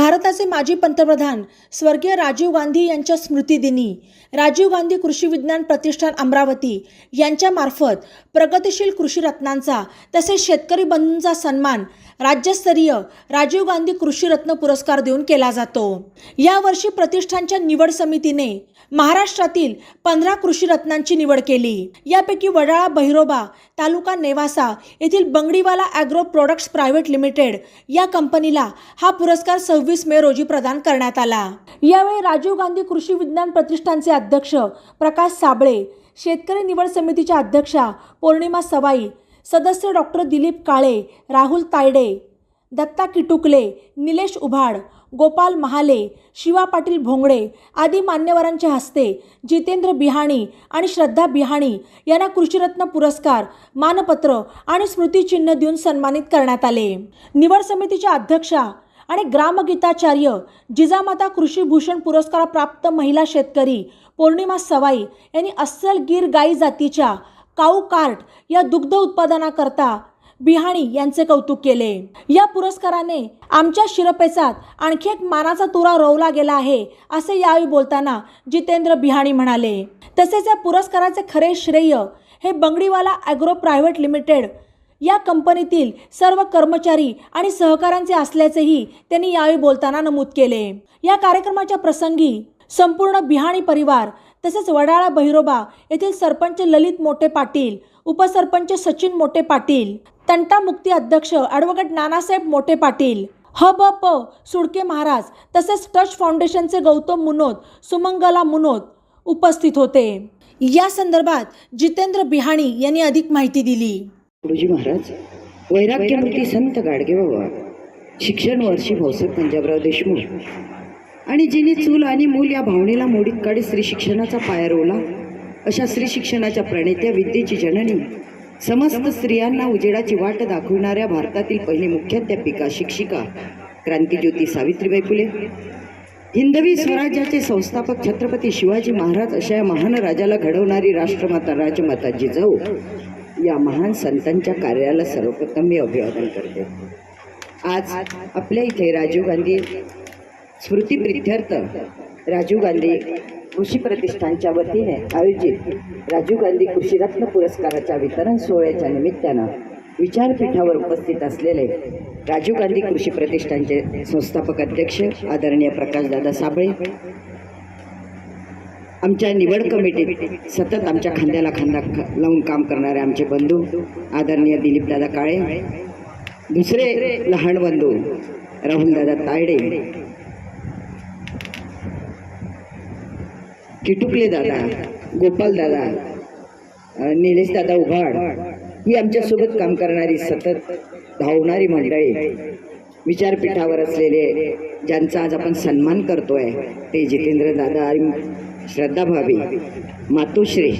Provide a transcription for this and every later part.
भारताचे माजी पंतप्रधान स्वर्गीय राजीव गांधी यांच्या स्मृतिदिनी राजीव गांधी कृषी विज्ञान प्रतिष्ठान अमरावती यांच्यामार्फत प्रगतिशील कृषी रत्नांचा तसेच शेतकरी बंधूंचा सन्मान राज्यस्तरीय राजीव गांधी कृषी रत्न पुरस्कार देऊन केला जातो. यावर्षी प्रतिष्ठानच्या निवड समितीने महाराष्ट्रातील पंधरा कृषी रत्नांची निवड केली. यापैकी वडाळा बहिरोबा तालुका नेवासा येथील Bangdiwala agro products private limited या कंपनीला हा पुरस्कार सव्वीस मे रोजी प्रदान करण्यात आला. यावेळी राजीव गांधी कृषी विज्ञान प्रतिष्ठानचे अध्यक्ष प्रकाश साबळे शेतकरी निवड समितीच्या अध्यक्षा पौर्णिमा सवाई सदस्य डॉक्टर दिलीप काळे राहुल तायडे दत्ता किटुकले निलेश उभाड गोपाल महाले शिवा पाटील भोंगडे आदी मान्यवरांच्या हस्ते जितेंद्र बिहाणी आणि श्रद्धा बिहाणी यांना कृषीरत्न पुरस्कार मानपत्र आणि स्मृतिचिन्ह देऊन सन्मानित करण्यात आले. निवड समितीच्या अध्यक्षा आणि ग्रामगीताचार्य जिजामाता कृषीभूषण पुरस्कार प्राप्त महिला शेतकरी पौर्णिमा सवाई यांनी अस्सल गीर गाई जातीच्या काऊ कार्ट या दुग्ध उत्पादनाकरता बिहाणी यांचे कौतुक केले. या पुरस्काराने आमच्या शिरपेचात आणखी एक मानाचा तुरा रोवला गेला आहे असे यावेळी बोलताना जितेंद्र बिहाणी म्हणाले. तसेच या पुरस्काराचे खरे श्रेय हे बंगडीवाला ॲग्रो प्रायव्हेट लिमिटेड या कंपनीतील सर्व कर्मचारी आणि सहकाऱ्यांचे असल्याचेही त्यांनी यावेळी बोलताना नमूद केले. या कार्यक्रमाच्या प्रसंगी संपूर्ण बिहाणी परिवार तसेच वडाळा भैरोबा येथील सरपंच ललित मोठे पाटील उपसरपंच सचिन मोठे पाटील तंटा मुक्ती अध्यक्ष ॲडव्होकेट नानासाहेब मोठे पाटील ह ब प सुडके महाराज तसेच टच फाउंडेशनचे गौतम मुनोद सुमंगला मुनोद उपस्थित होते. या संदर्भात जितेंद्र बिहाणी यांनी अधिक माहिती दिली. गुरुजी महाराज वैराग्यमूर्ती संत गाडगेबाबा शिक्षण वर्षी भाऊसाहेब पंजाबराव देशमुख आणि जिने चूल आणि मूल या भावनेला मोडीत काढी स्त्री शिक्षणाचा पाया रोवला. अशा स्त्री शिक्षणाच्या प्रणेत्या विद्येची जननी समस्त स्त्रियांना उजेडाची वाट दाखविणाऱ्या भारतातील पहिली मुख्याध्यापिका शिक्षिका क्रांतीज्योती सावित्रीबाई फुले. हिंदवी स्वराज्याचे संस्थापक छत्रपती शिवाजी महाराज अशा या महान राजाला घडवणारी राष्ट्रमाता राजमाता जिजाऊ या महान संतांच्या कार्याला सर्वप्रथम मी अभिवादन करते. आज आपल्या इथे राजीव गांधी स्मृतिप्रित्यर्थ राजीव गांधी कृषी प्रतिष्ठानच्या वतीने आयोजित राजीव गांधी कृषीरत्न पुरस्काराच्या वितरण सोहळ्याच्या निमित्तानं विचारपीठावर उपस्थित असलेले राजीव गांधी कृषी प्रतिष्ठानचे संस्थापक अध्यक्ष आदरणीय प्रकाशदादा साबळे आमच्या निवड कमिटीत सतत आमच्या खांद्याला खांदा लावून काम करणारे आमचे बंधू आदरणीय दिलीपदादा काळे दुसरे लहान बंधू राहुलदादा तायडे किटुकले दादा गोपाल दादा निलेश दादा उभाड ही आमच्यासोबत काम करणारी सतत धावणारी मंडळी विचारपीठावर असलेले ज्यांचा आज आपण सन्मान करतोय ते जितेंद्र दादा आणि श्रद्धा भाभी मातोश्री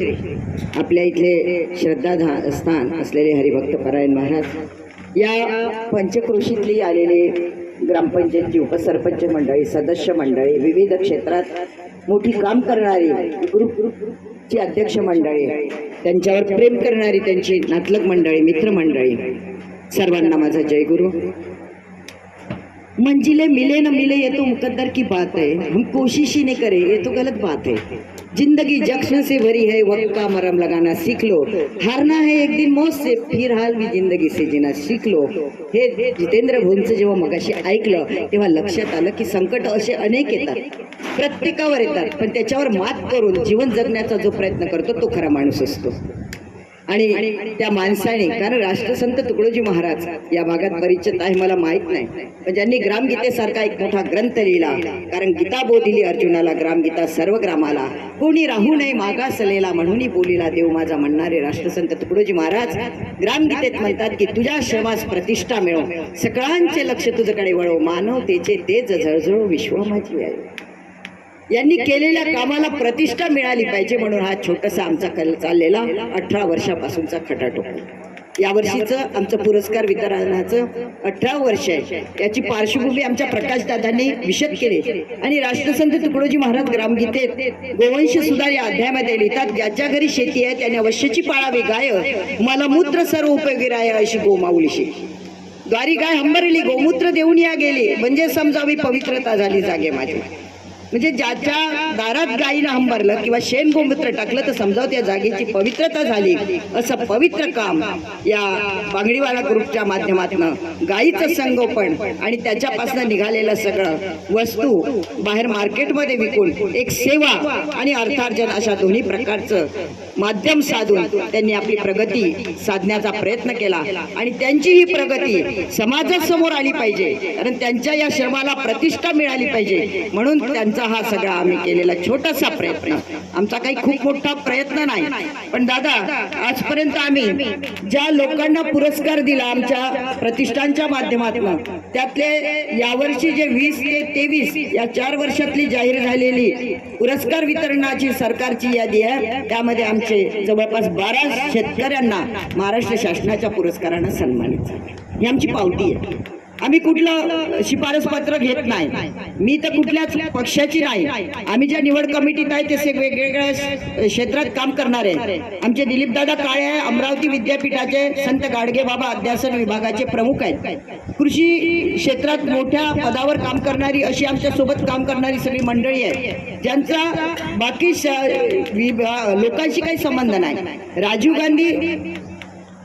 आपल्या इथले श्रद्धा धा- स्थान असलेले हरिभक्त परायण महाराज या पंचक्रोशीतली आलेले ग्रामपंचायतची उपसरपंच मंडळी सदस्य मंडळी विविध क्षेत्रात मोठी काम करणारी ग्रुप ग्रुपची अध्यक्ष मंडळी त्यांच्यावर प्रेम करणारी त्यांची नातलग मंडळी मित्रमंडळी सर्वांना माझा जय गुरु. मंजिले मिले न मिले ये तो मुकद्दर की बात है हम कोशिश ही नहीं करे ये तो गलत बात है जिंदगी जख्म से भरी है वक्त का मरम लगाना सीख लो। हारना है एक दिन मौत से फिर हाल भी जिंदगी से जीना सीख लो। हे जितेंद्र भोंचं जेव्हा मगाशी ऐकलं तेव्हा लक्षात आलं की संकट असे अनेक येतात. प्रत्येकावर येतात पण त्याच्यावर मात करून जीवन जगण्याचा जो प्रयत्न करतो तो खरा माणूस असतो. आणि त्या माणसाने कारण राष्ट्रसंत तुकडोजी महाराज या भागात परिचित आहे मला माहीत नाही. पण ज्यांनी ग्रामगीतेसारखा एक मोठा ग्रंथ लिहिला कारण गीता बोधिली अर्जुनाला ग्रामगीता सर्व ग्रामाला कोणी राहू नये मागासलेला म्हणून बोलीला देव माझा म्हणणारे राष्ट्रसंत तुकडोजी महाराज ग्रामगीतेत म्हणतात की तुझ्या श्रमास प्रतिष्ठा मिळो. सगळ्यांचे लक्ष तुझ्याकडे वळव मानवतेचे तेज झळझळो विश्व माझी आहे. यांनी केलेल्या कामाला प्रतिष्ठा मिळाली पाहिजे म्हणून हा छोटासा आमचा कल चाललेला अठरा वर्षापासूनचा खटाटोप. यावर्षीचं आमचं पुरस्कार वितरणाचं अठरा वर्ष आहे. याची पार्श्वभूमी आमच्या प्रकाशदादांनी विशद केली. आणि राष्ट्रसंत तुकडोजी महाराज ग्रामगीतेत गोवंश सुधार या अध्यायामध्ये लिहितात ज्याच्या घरी शेती आहे त्याने अवश्यची पाळावी गाय. मला मूत्र सर्व उपयोगी राय अशी गोमाऊलीशी. द्वारी गाय हंबरली गोमूत्र देऊन या गेली. म्हणजे समजावी पवित्रता झाली जागे माझी. म्हणजे ज्याच्या दारात गायीनं हंबरलं किंवा शेण गोमूत्र टाकलं तर समजाव त्या जागेची पवित्रता झाली. असं पवित्र काम या बांगडीवाला ग्रुपच्या माध्यमातून गायीचं संगोपन आणि त्याच्यापासून निघालेलं सगळं वस्तू बाहेर मार्केटमध्ये विकून एक सेवा आणि अर्थार्जन अशा दोन्ही प्रकारचं माध्यम साधून त्यांनी आपली प्रगती साधण्याचा प्रयत्न केला. आणि त्यांची ही प्रगती समाजासमोर आली पाहिजे. कारण त्यांच्या या श्रमाला प्रतिष्ठा मिळाली पाहिजे. म्हणून त्यांचा हा सगळा आम्ही केलेला छोटासा प्रयत्न. आमचा काही खूप मोठा प्रयत्न नाही. पण दादा आजपर्यंत आम्ही ज्या लोकांना पुरस्कार दिला आमच्या प्रतिष्ठानच्या माध्यमातून त्यातले यावर्षी जे वीस ते तेवीस या चार वर्षातली जाहीर झालेली पुरस्कार वितरणाची सरकारची यादी आहे. त्यामध्ये आमचे जवळपास बारा शेतकऱ्यांना महाराष्ट्र शासनाच्या पुरस्कारानं सन्मानित झाले. ही आमची पावती आहे. आम्ही कुठलं शिफारस पत्र घेत नाही. मी तर कुठल्याच पक्षाची नाही. आम्ही ज्या निवड कमिटीत आहे ते वेगवेगळ्या क्षेत्रात काम करणारे आमचे दिलीपदादा काळे आहे अमरावती विद्यापीठाचे संत गाडगे बाबा अध्यासन विभागाचे प्रमुख आहेत. कृषी क्षेत्रात मोठ्या पदावर काम करणारी अशी आमच्यासोबत काम करणारी सगळी मंडळी आहे ज्यांचा बाकी श- विभा- लोकांशी काही संबंध नाही. राजीव गांधी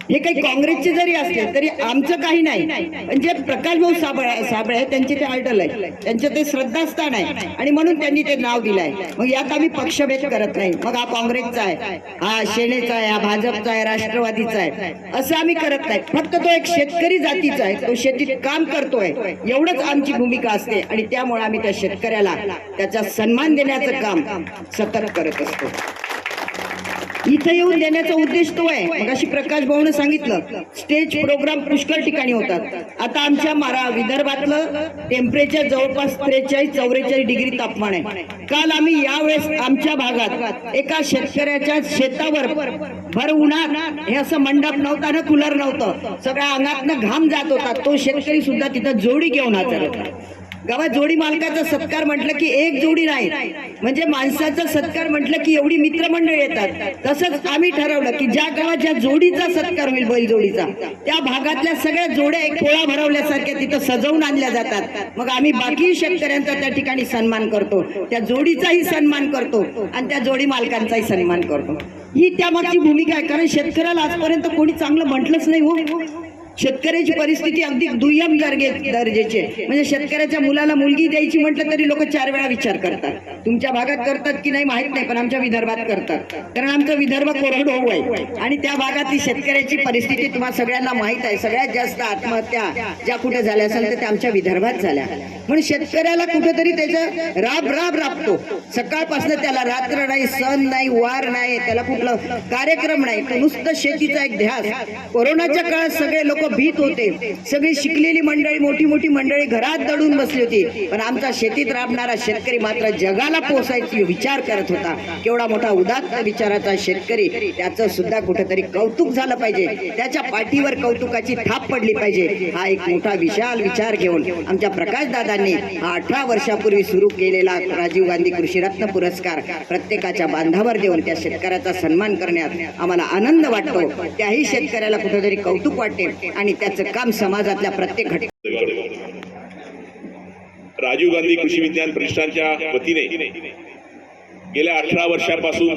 हे काही काँग्रेसचे जरी असले तरी आमचं काही नाही. म्हणजे प्रकाश भाऊ साबळे साबळे आहे त्यांचे ते आयडल आहे त्यांचं ते श्रद्धास्थान आहे. आणि म्हणून त्यांनी ते नाव दिलंय. मग यात आम्ही पक्षभेद करत नाही. मग हा काँग्रेसचा आहे हा सेनेचा आहे हा भाजपचा आहे राष्ट्रवादीचा आहे. असं आम्ही करत नाही. फक्त तो एक शेतकरी जातीचा आहे. तो शेतीत काम करतोय. एवढंच आमची भूमिका असते. आणि त्यामुळे आम्ही त्या शेतकऱ्याला त्याचा सन्मान देण्याचं काम सतत करत असतो. इथं येऊन देण्याचा उद्देश तो आहे. मग अशी प्रकाश भाऊने सांगितलं स्टेज प्रोग्राम पुष्कळ ठिकाणी होतात. आता आमच्या मारा विदर्भातलं टेम्परेचर जवळपास त्रेचाळीस चौवेचाळीस डिग्री तापमान आहे. काल आम्ही यावेळेस आमच्या भागात एका शेतकऱ्याच्या शेतावर भर उन्हात हे असं मंडप नव्हता ना कुलर नव्हतं. सगळ्या अंगातनं घाम जात होता. तो शेतकरी सुद्धा तिथं जोडी घेऊन हजर होता गावात जोडी मालकाचा सत्कार म्हटलं की एक जोडी नाही. म्हणजे माणसाचा सत्कार म्हटलं की एवढी मित्रमंडळ येतात. तसंच आम्ही ठरवलं की ज्या गावात ज्या जोडीचा सत्कार होईल बैलजोडीचा त्या भागातल्या सगळ्या जोड्या एक पोळा भरवल्यासारख्या तिथं सजवून आणल्या जातात. मग आम्ही बाकी शेतकऱ्यांचा त्या ठिकाणी सन्मान करतो त्या जोडीचाही सन्मान करतो आणि त्या जोडी मालकांचाही सन्मान करतो. ही त्यामागची भूमिका आहे. कारण शेतकऱ्याला आजपर्यंत कोणी चांगलं म्हटलंच नाही हो. शेतकऱ्याची परिस्थिती अगदी दुय्यम दर्गे दर्जेची. आहे म्हणजे शेतकऱ्याच्या मुलाला मुलगी द्यायची म्हटलं तरी लोक चार वेळा विचार करतात. तुमच्या भागात करतात की नाही माहीत नाही पण आमच्या विदर्भात करतात. कारण आमचा विदर्भ कोरडवाहू आहे. आणि त्या भागातली शेतकऱ्याची परिस्थिती तुम्हाला सगळ्यांना माहीत आहे. सगळ्यात जास्त आत्महत्या ज्या कुठे झाल्या असेल तर त्या आमच्या विदर्भात झाल्या. म्हणून शेतकऱ्याला कुठेतरी त्याचा राब राब राबतो. सकाळपासून त्याला रात्र नाही सण नाही वार नाही त्याला कुठलं कार्यक्रम नाही. नुसतं शेतीचा एक ध्यास. कोरोनाच्या काळात सगळे लोक भीत होते. सगळी शिकलेली मंडळी मोठी मोठी मंडळी घरात दडून बसली होती. पण आमचा शेतीत राबणारा शेतकरी मात्र जगाला पोसायची विचार करत होता. केवढा मोठा उदात्त विचाराचा शेतकरी त्याचं सुद्धा कुठेतरी कौतुक झालं पाहिजे. त्याच्या पाठीवर कौतुकाची थाप पडली पाहिजे. हा एक मोठा विशाल विचार घेऊन आमच्या प्रकाश दादांनी हा अठरा वर्षापूर्वी सुरू केलेला राजीव गांधी कृषीरत्न पुरस्कार प्रत्येकाच्या बांधावर देऊन त्या शेतकऱ्याचा सन्मान करण्यात आम्हाला आनंद वाटतो. त्याही शेतकऱ्याला कुठेतरी कौतुक वाटते. आणि त्याचं काम समाजातल्या प्रत्येक घटक राजीव गांधी कृषी विज्ञान प्रतिष्ठानच्या वतीने गेल्या अठरा वर्षापासून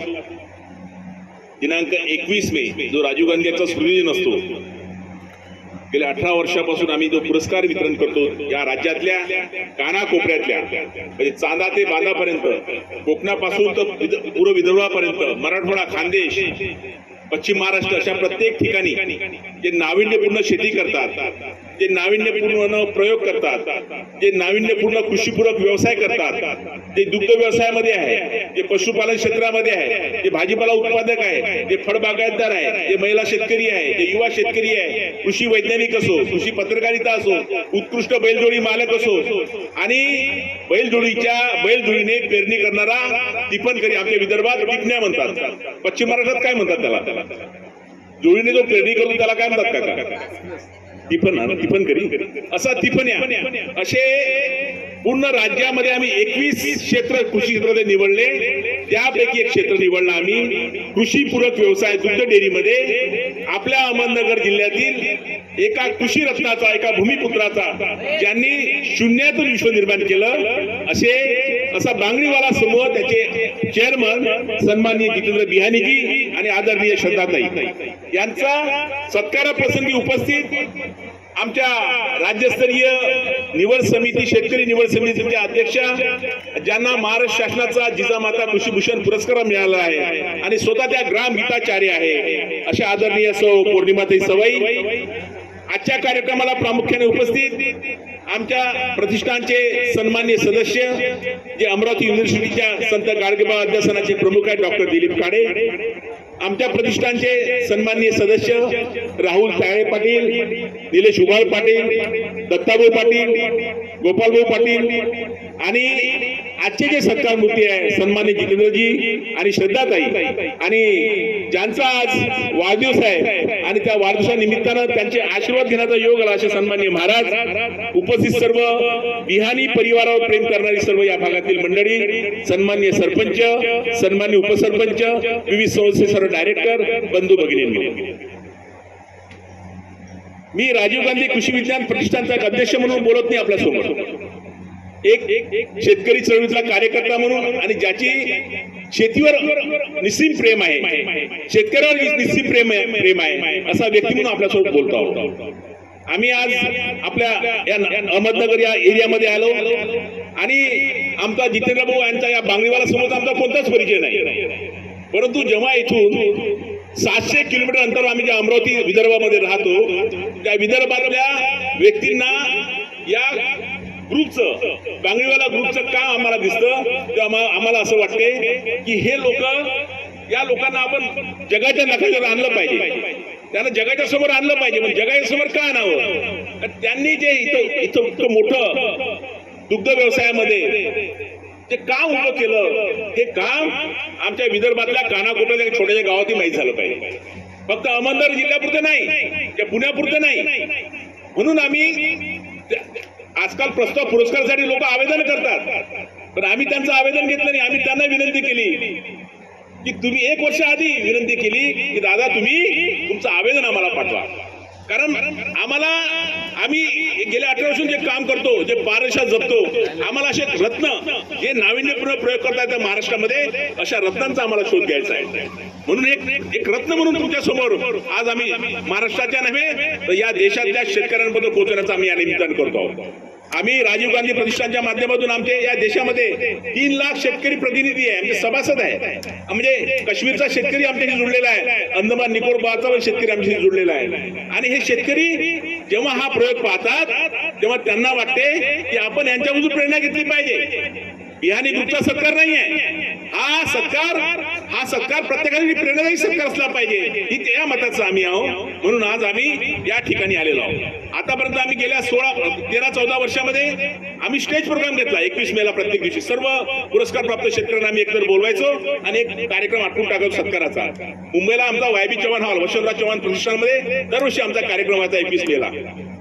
दिनांक एकवीस मे जो राजीव गांधी यांचा स्मृतिदिन असतो गेल्या अठरा वर्षापासून आम्ही जो पुरस्कार वितरण करतो या राज्यातल्या कानाकोपऱ्यातल्या म्हणजे चांदा ते बांधापर्यंत कोकणापासून तर पूर्व विदर्भापर्यंत मराठवाडा खानदेश पश्चिम महाराष्ट्र अशा प्रत्येक ठिकाणी जे नाविन्यपूर्ण शेती करतात जे नाविन्यपूर्ण प्रयोग करतात जे नाविन्यपूर्ण कृषीपूरक व्यवसाय करतात जे दुग्ध व्यवसायामध्ये आहे जे पशुपालन क्षेत्रामध्ये आहे जे भाजीपाला उत्पादक आहे जे फळबागायतदार आहे जे महिला शेतकरी आहे जे युवा शेतकरी आहे कृषी वैज्ञानिक असो कृषी पत्रकारिता असो उत्कृष्ट बैलजोडी मालक असो आणि बैलजोडीच्या बैलजोडीने पेरणी करणारा टिपणकरी आपल्या विदर्भात टिपण्या म्हणतात. पश्चिम महाराष्ट्रात काय म्हणतात त्याला? जोडीने जो पेरणी करून त्याला काय म्हणतात का टिफन हा ना, टिफन करी. असा असे पूर्ण राज्यामध्ये आम्ही एकवीस क्षेत्र कृषी क्षेत्रामध्ये निवडले. त्यापैकी एक क्षेत्र निवडलं आम्ही. कृषी पूरक व्यवसाय दुग्ध डेअरीमध्ये. आपल्या अहमदनगर जिल्ह्यातील एका कृषी रत्नाचा एका भूमिपुत्राचा ज्यांनी शून्यातून विश्व निर्माण केलं. असे असा बांगडीवाला समूह त्याचे चेअरमन सन्माननीय जितेंद्र बिहानीजी आणि आदरणीय श्रद्धाताई. यांचा सत्काराप्रसंगी उपस्थित आमच्या राज्यस्तरीय निवड समिती शेतकरी निवड समितीच्या अध्यक्षा ज्यांना महाराष्ट्र शासनाचा जिजामाता कृषीभूषण पुरस्कार मिळाला आहे आणि स्वतः त्या ग्राम हिताचार्य आहे. अशा आदरणीय सौ पौर्णिमाताई सवाई आजच्या कार्यक्रमाला प्रामुख्याने उपस्थित आमच्या प्रतिष्ठानचे सन्मान्य सदस्य जे अमरावती युनिव्हर्सिटीच्या संत गाडगेबा अध्यासनाचे प्रमुख आहेत डॉक्टर दिलीप काडे आमच्या प्रतिष्ठानचे सन्माननीय सदस्य राहुल ताळे पाटील निलेश उभाळ पाटील दत्ताभाऊ पाटील गोपालभाऊ पाटील आणि आजचे जे सत्कार मूर्ती आहे सन्मान्य जितेंद्रजी आणि श्रद्धाताई आणि ज्यांचा आज वाढदिवस आहे आणि त्या वाढदिवसानिमित्तानं त्यांचे आशीर्वाद घेण्याचा योग आला असे सन्मान्य महाराज उपस्थित सर्व बिहानी परिवारावर प्रेम करणारी सर्व या भागातील मंडळी सन्मान्य सरपंच सन्मान्य उपसरपंच विविध संस्थे सर्व डायरेक्टर बंधू भगिनी मी राजीव गांधी कृषी विज्ञान प्रतिष्ठानचा अध्यक्ष म्हणून बोलत नाही आपल्यासोबत एक शेतकरी चळवळीचा कार्यकर्ता म्हणून आणि ज्याची शेतीवर निस्सीम प्रेम आहे. शेतकऱ्यावर निस्सीम प्रेम आहे प्रेम आहे असा व्यक्ती म्हणून आपल्यासोबत बोलतो आहोत. आम्ही आज आपल्या या अहमदनगर या एरियामध्ये आलो आणि आमचा जितेंद्र भाऊ यांचा या बांगडीवाला समोर आमचा कोणताच परिचय नाही. परंतु जेव्हा इथून सातशे किलोमीटर अंतर आम्ही ज्या अमरावती विदर्भामध्ये राहतो त्या विदर्भातल्या व्यक्तींना या ग्रुपचं बांगडीवाला ग्रुपचं का आम्हाला दिसतं? ते आम्हाला असं वाटते की हे लोक या लोकांना आपण जगाच्या नकाशावर आणलं पाहिजे. त्यांना जगाच्या समोर आणलं पाहिजे पण जगाच्या समोर का आणावं? तर त्यांनी जे इथं इथं इतकं मोठं दुग्ध व्यवसायामध्ये ते काम उभं केलं हे काम आमच्या विदर्भातल्या कानाकोट्याच्या एक छोट्याशा गावातही माहीत झालं पाहिजे. फक्त अहमदनगर जिल्ह्यापुरतं नाही त्या पुण्यापुरतं नाही. म्हणून आम्ही त्या- आजकाल प्रस्ताव पुरस्कारासाठी लोक आवेदन करतात. पण आम्ही त्यांचं आवेदन घेतलं नाही आम्ही त्यांना विनंती केली. की तुम्ही एक वर्ष आधी विनंती केली की दादा तुम्ही तुमचं आवेदन आम्हाला पाठवा. कारण आम्हाला आम्ही गेल्या अठरा वर्षून जे काम करतो जे पारशा जपतो आम्हाला असे रत्न जे नाविन्यपूर्ण प्रयोग करतायत त्या महाराष्ट्रामध्ये अशा रत्नांचा आम्हाला शोध घ्यायचा आहे. म्हणून एक एक रत्न म्हणून तुमच्यासमोर आज आम्ही महाराष्ट्राच्या नव्हे तर या देशातल्या शेतकऱ्यांबद्दल पोहोचण्याचं आम्ही या निमित्तानं करतो आहोत. आम्ही राजीव गांधी प्रतिष्ठानच्या माध्यमातून आमचे या देशामध्ये तीन लाख शेतकरी प्रतिनिधी आहे आमचे सभासद आहे. म्हणजे काश्मीरचा शेतकरी आमच्याशी जुडलेला आहे अंदमान निकोबारचा पण शेतकरी आमच्याशी जुडलेला आहे. आणि हे शेतकरी जेव्हा हा प्रयोग पाहतात तेव्हा त्यांना वाटते की आपण यांच्यामधून प्रेरणा घेतली पाहिजे. याने ग्रुपचा सत्कार नाही आहे हा सत्कार हा सत्कार प्रत्येकाने प्रेरणादायी सत्कार असला पाहिजे. ही त्या मताचं आम्ही आहोत म्हणून आज आम्ही या ठिकाणी आलेलो आहोत. आतापर्यंत आम्ही गेल्या सोळा तेरा चौदा वर्षामध्ये आम्ही स्टेज प्रोग्राम घेतला. एकवीस मेला प्रत्येक दिवशी. सर्व पुरस्कार प्राप्त शेतकऱ्यांना आम्ही एकतर बोलवायचो आणि एक कार्यक्रम आटवून टाकायचो सत्काराचा. मुंबईला आमचा Y B Chavan hall Vasantrao Chavan प्रतिष्ठानमध्ये दरवर्षी आमचा कार्यक्रम व्हायचा एकवीस मेला.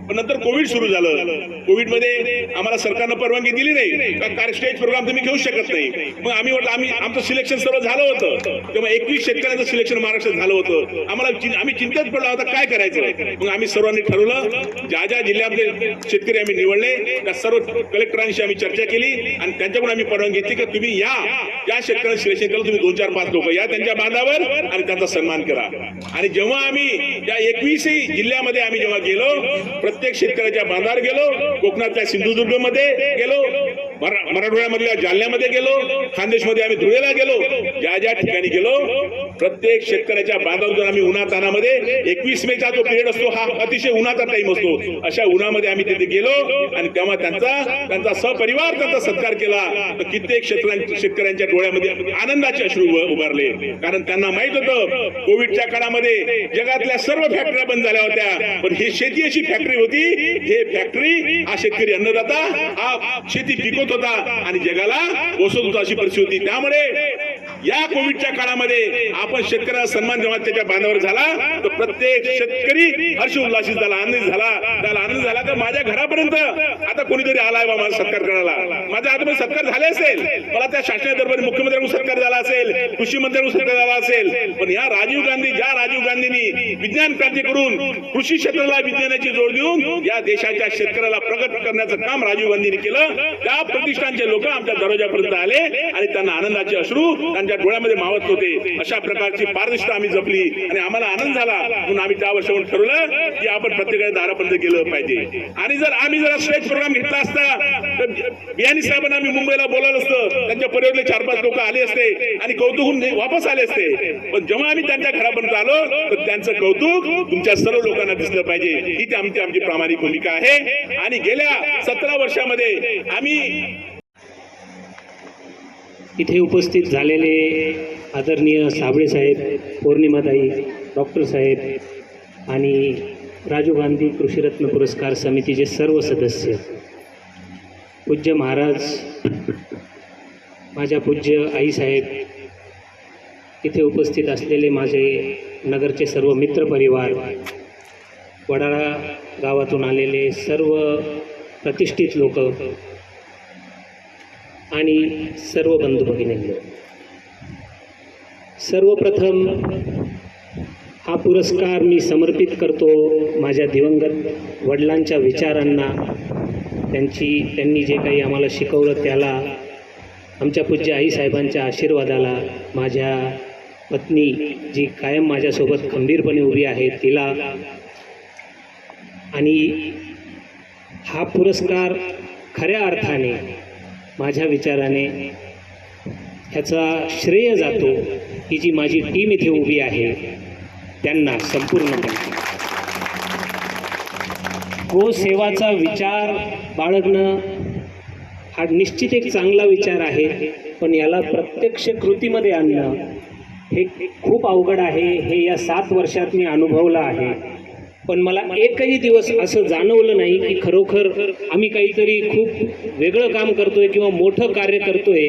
पण नंतर कोविड सुरू झालं. कोविडमध्ये आम्हाला सरकारनं परवानगी दिली नाही. का स्टेज प्रोग्राम तुम्ही घेऊ शकत नाही. मग आम्ही म्हटलं आम्ही आमचं सिलेक्शन सर्व झालं होतं. तेव्हा एकवीस शेतकऱ्यांचं सिलेक्शन महाराष्ट्रात झालं होतं. आम्हाला आम्ही चिंतेत पडला होता काय करायचं? मग आम्ही सर्वांनी ठरवलं ज्या ज्या जिल्ह्यातले शेतकरी आम्ही निवडले त्या सर्व कलेक्टरांशी आम्ही चर्चा केली आणि त्यांच्याकडून आम्ही परवानगी घेतली की तुम्ही या. ज्या शेतकऱ्यांचं सिलेक्शन केलं तुम्ही दोन चार पाच लोक या त्यांच्या बांधावर आणि त्यांचा सन्मान करा. आणि जेव्हा आम्ही या एकवीसही जिल्ह्यामध्ये आम्ही जेव्हा गेलो प्रत्येक शेतकऱ्याच्या बांधावर गेलो कोकणातल्या सिंधुदुर्गमध्ये गेलो. मराठवाड्यामधल्या जालन्यामध्ये गेलो खानदेशमध्ये आम्ही धुळेला गेलो ज्या ज्या ठिकाणी गेलो प्रत्येक शेतकऱ्याच्या बांधावर आम्ही आम्ही उन्हातानामध्ये एकवीस मेचा जो पिरियड असतो हा अतिशय उन्हाचा टाइम असतो. अशा उन्हामध्ये आम्ही तिथे गेलो आणि तेव्हा त्यांचा त्यांचा सपरिवार त्यांचा सत्कार केला. तर कित्येक शेतकऱ्यांच्या डोळ्यामध्ये आनंदाचे अश्रू उभारले. कारण त्यांना माहीत होतं कोविडच्या काळामध्ये जगातल्या सर्व फॅक्टऱ्या बंद झाल्या होत्या. पण ही शेती अशी फॅक्टरी होती हे फॅक्टरी हा शेतकरी अन्नदाता हा शेती पिकवतो होता आणि जगाला पोसत होता अशी परिस्थिती होती. त्यामुळे या कोविडच्या काळामध्ये आपण शेतकऱ्याला सन्मान जेव्हा त्याच्या बांधावर झाला तर प्रत्येक शेतकरी हर्ष उल्लासित झाला आनंद झाला. त्याला आनंद झाला तर माझ्या घरापर्यंत? आता कोणीतरी आलाय बा माझा सत्कार करायला. माझा हातमध्ये सत्कार झाले असेल मला त्या शासनाच्या दरबारी मुख्यमंत्र्यांकडून सत्कार झाला असेल कृषी मंत्र्यांकडून सत्कार झाला असेल. पण या राजीव गांधी ज्या राजीव गांधींनी विज्ञान क्रांती करून कृषी क्षेत्राला विज्ञानाची जोड देऊन या देशाच्या शेतकऱ्याला प्रगत करण्याचं काम राजीव गांधींनी केलं त्या प्रतिष्ठानचे लोक आमच्या दरवाजापर्यंत आले आणि त्यांना आनंदाचे अश्रू त्यांच्या डोळ्यामध्ये मावत होते अशा प्रकारची पारदर्शकता आम्ही जपली आणि आम्हाला आनंद झाला. म्हणून आम्ही त्या वर्षाहून ठरवलं की आपण प्रत्येकाने दारापर्यंत गेलं पाहिजे. आणि जर आम्ही जर स्टेज प्रोग्राम घेतला असता तर बियाणी साहेबांना आम्ही मुंबईला बोलावलं असतं. त्यांच्या परिवारले चार पाच लोक आले असते आणि कौतुक होऊन वापस आले असते. पण जेव्हा आम्ही त्यांच्या घरापर्यंत आलो तर त्यांचं कौतुक तुमच्या सर्व लोकांना दिसलं पाहिजे. ही आमची आमची प्रामाणिक भूमिका आहे. आणि गेल्या सतरा वर्षामध्ये आम्ही इथे उपस्थित झालेले आदरणीय साबळे साहेब पौर्णिमाताई डॉक्टर साहेब आणि राजीव गांधी कृषीरत्न पुरस्कार समितीचे सर्व सदस्य पूज्य महाराज माझ्या पूज्य आईसाहेब इथे उपस्थित असलेले माझे नगरचे सर्व मित्रपरिवार वडाळा गावातून आलेले सर्व प्रतिष्ठित लोक आणि सर्व बंधू भगिनींनो सर्वप्रथम हा पुरस्कार मी समर्पित करतो माझ्या दिवंगत वडिलांच्या विचारांना. त्यांची त्यांनी जे काही आम्हाला शिकवलं त्याला आमच्या पूज्य आईसाहेबांच्या आशीर्वादाला माझ्या पत्नी जी कायम माझ्यासोबत खंबीरपणे उभी आहे तिला. आणि हा पुरस्कार खऱ्या अर्थाने माझ्या विचाराने ह्याचा श्रेय जातो ही जी माझी टीम इथे उभी आहे त्यांना संपूर्णपणे. हो, गोसेवाचा विचार बाळगणं हा निश्चित एक चांगला विचार आहे पण याला प्रत्यक्ष कृतीमध्ये आणणं हे खूप अवघड आहे हे या सात वर्षात मी अनुभवलं आहे. पण मला एकही दिवस असं जाणवलं नाही की खरोखर आम्ही काहीतरी खूप वेगळं काम करतोय किंवा मोठं कार्य करतोय.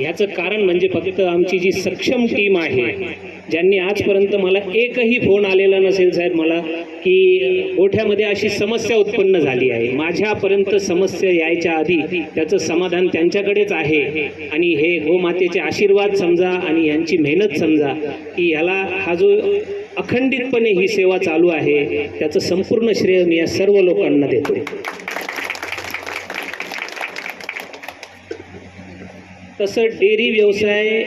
याचं कारण म्हणजे फक्त आमची जी सक्षम टीम आहे ज्यांनी आजपर्यंत मला एकही फोन आलेला नसेल साहेब मला की गोठ्यामध्ये अशी समस्या उत्पन्न झाली आहे. माझ्यापर्यंत समस्या यायच्या आधी त्याचं समाधान त्यांच्याकडेच आहे. आणि हे गोमातेचे आशीर्वाद समजा आणि यांची मेहनत समजा की याला हा जो अखंडितपणे ही सेवा चालू आहे. त्याचं संपूर्ण श्रेय मी या सर्व लोकांना देतो. तसं डेअरी व्यवसाय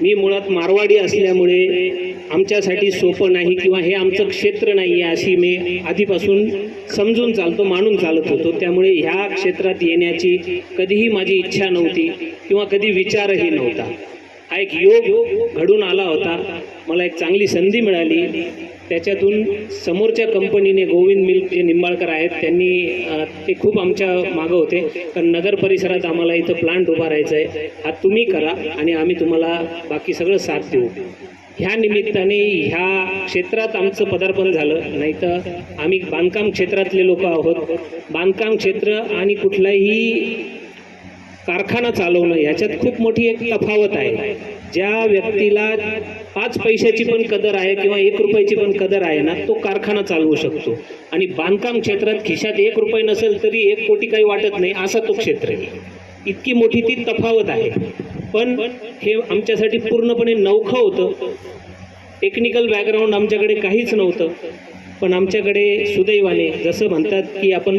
मी मुळात मारवाडी असल्यामुळे आमच्यासाठी सोपं नाही किंवा हे आमचं क्षेत्र नाही आहे अशी मी आधीपासून समजून चालतो मानून चालत होतो. त्यामुळे ह्या क्षेत्रात येण्याची कधीही माझी इच्छा नव्हती किंवा कधी विचारही नव्हता. हा एक योग घडून आला होता. मला एक चांगली संधी मिळाली. त्याच्यातून समोरच्या कंपनीने गोविंद मिल्क जे निंबाळकर आहेत त्यांनी ते खूप आमच्या मागं होते. कारण नगर परिसरात आम्हाला इथं प्लांट उभारायचं आहे हा तुम्ही करा आणि आम्ही तुम्हाला बाकी सगळं साथ देऊ. ह्या निमित्ताने ह्या क्षेत्रात आमचं पदार्पण झालं. नाही तर आम्ही बांधकाम क्षेत्रातले लोक आहोत. बांधकाम क्षेत्र आणि कुठलाही कारखाना चालवणं याच्यात खूप मोठी एक तफावत आहे. ज्या व्यक्तीला पाच पैशाची पण कदर आहे किंवा एक रुपयाची पण कदर आहे ना तो कारखाना चालवू शकतो. आणि बांधकाम क्षेत्रात खिशात एक रुपये नसेल तरी एक कोटी काही वाटत नाही असा तो क्षेत्र आहे. इतकी मोठी ती तफावत आहे. पण हे आमच्यासाठी पूर्णपणे नौखं होतं. टेक्निकल बॅकग्राऊंड आमच्याकडे काहीच नव्हतं. पण आमच्याकडे सुदैवाने जसं म्हणतात की आपण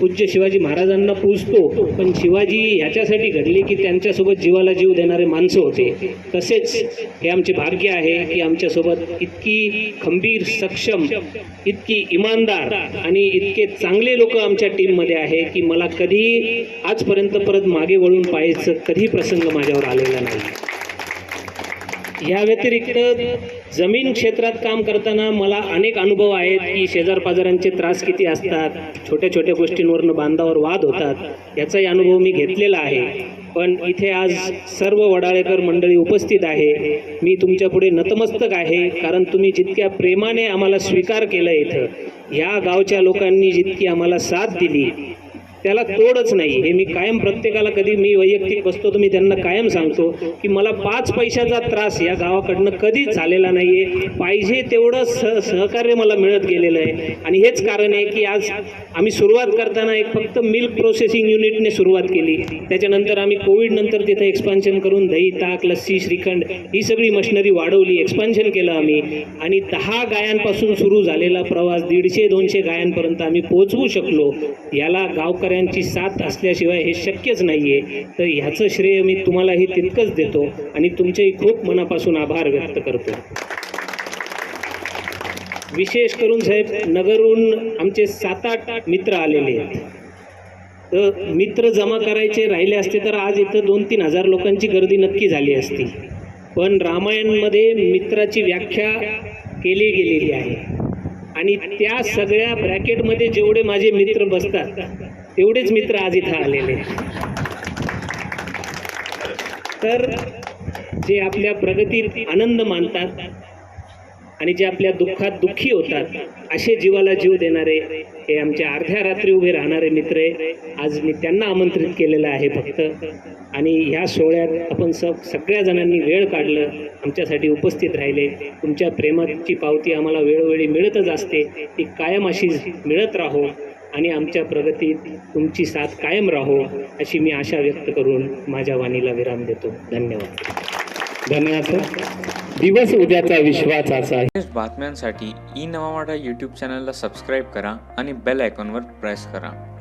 पूज्य शिवाजी महाराजांना पूजतो पण शिवाजी ह्याच्यासाठी घडले की त्यांच्यासोबत जीवाला जीव देणारे माणसं होते. तसेच हे आमचे भाग्य आहे की आमच्यासोबत इतकी खंबीर सक्षम इतकी इमानदार आणि इतके चांगले लोक आमच्या टीममध्ये आहे की मला कधी आजपर्यंत परत मागे वळून पाहायचं कधी प्रसंग माझ्यावर आलेला नाही. या व्यतिरिक्त जमीन क्षेत्रात काम करताना मला अनेक अनुभव आहेत की शेजार पाजारांचे त्रास किती असतात छोट्या छोट्या गोष्टींवरनं बांधावर वाद होतात याचाही अनुभव मी घेतलेला आहे. पण इथे आज सर्व वडाळेकर मंडळी उपस्थित आहे. मी तुमच्यापुढे नतमस्तक आहे कारण तुम्ही जितक्या प्रेमाने आम्हाला स्वीकार केलं इथं ह्या गावच्या लोकांनी जितकी आम्हाला साथ दिली त्याला तोडच नाही. हे मी कायम प्रत्येकाला कधी मी वैयक्तिक बसतो तर मी त्यांना कायम सांगतो की मला पाच पैशाचा त्रास या गावाकडनं कधीच झालेला नाही आहे पाहिजे तेवढं सह सहकार्य मला मिळत गेलेलं आहे. आणि हेच कारण आहे की आज आम्ही सुरुवात करताना एक फक्त मिल्क प्रोसेसिंग युनिटने सुरुवात केली. त्याच्यानंतर आम्ही कोविडनंतर तिथं तिथे एक्सपान्शन करून दही ताक लस्सी श्रीखंड ही सगळी मशिनरी वाढवली एक्सपान्शन केलं आम्ही. आणि दहा गायांपासून सुरू झालेला प्रवास दीडशे दोनशे गायांपर्यंत आम्ही पोहोचवू शकलो याला गावकर गावकऱ्यांची साथ असल्याशिवाय हे शक्यच नाही आहे तर ह्याचं श्रेय मी तुम्हालाही तितकंच देतो आणि तुमचेही खूप मनापासून आभार व्यक्त करतो. विशेष करून साहेब नगरहून आमचे सात आठ मित्र आलेले आहेत. तर मित्र जमा करायचे राहिले असते तर आज इथं दोन तीन हजार लोकांची गर्दी नक्की झाली असती. पण रामायणमध्ये मित्राची व्याख्या केली गेलेली आहे. आणि त्या सगळ्या ब्रॅकेटमध्ये जेवढे माझे मित्र बसतात तेवढेच मित्र आज इथं आलेले तर जे आपल्या प्रगतीत आनंद मानतात आणि जे आपल्या दुःखात दुःखी होतात असे जीवाला जीव देणारे हे आमच्या अर्ध्या रात्री उभे राहणारे मित्र आहे आज मी त्यांना आमंत्रित केलेलं आहे फक्त. आणि ह्या सोहळ्यात आपण सब सगळ्या जणांनी वेळ काढलं आमच्यासाठी उपस्थित राहिले. तुमच्या प्रेमाची पावती आम्हाला वेळोवेळी मिळतच असते. ती कायम अशी मिळत राहो. आणि आमच्या प्रगतीत तुमची साथ कायम राहो अशी मी आशा व्यक्त करून माझ्या वाणीला विराम देतो. धन्यवाद. धन्यवाद. सर दिवस उद्याचा विश्वासाचा लेटेस्ट बातम्यांसाठी ई नवा यूट्यूब चॅनलला सबस्क्राईब करा आणि बेल आयकॉनवर प्रेस करा.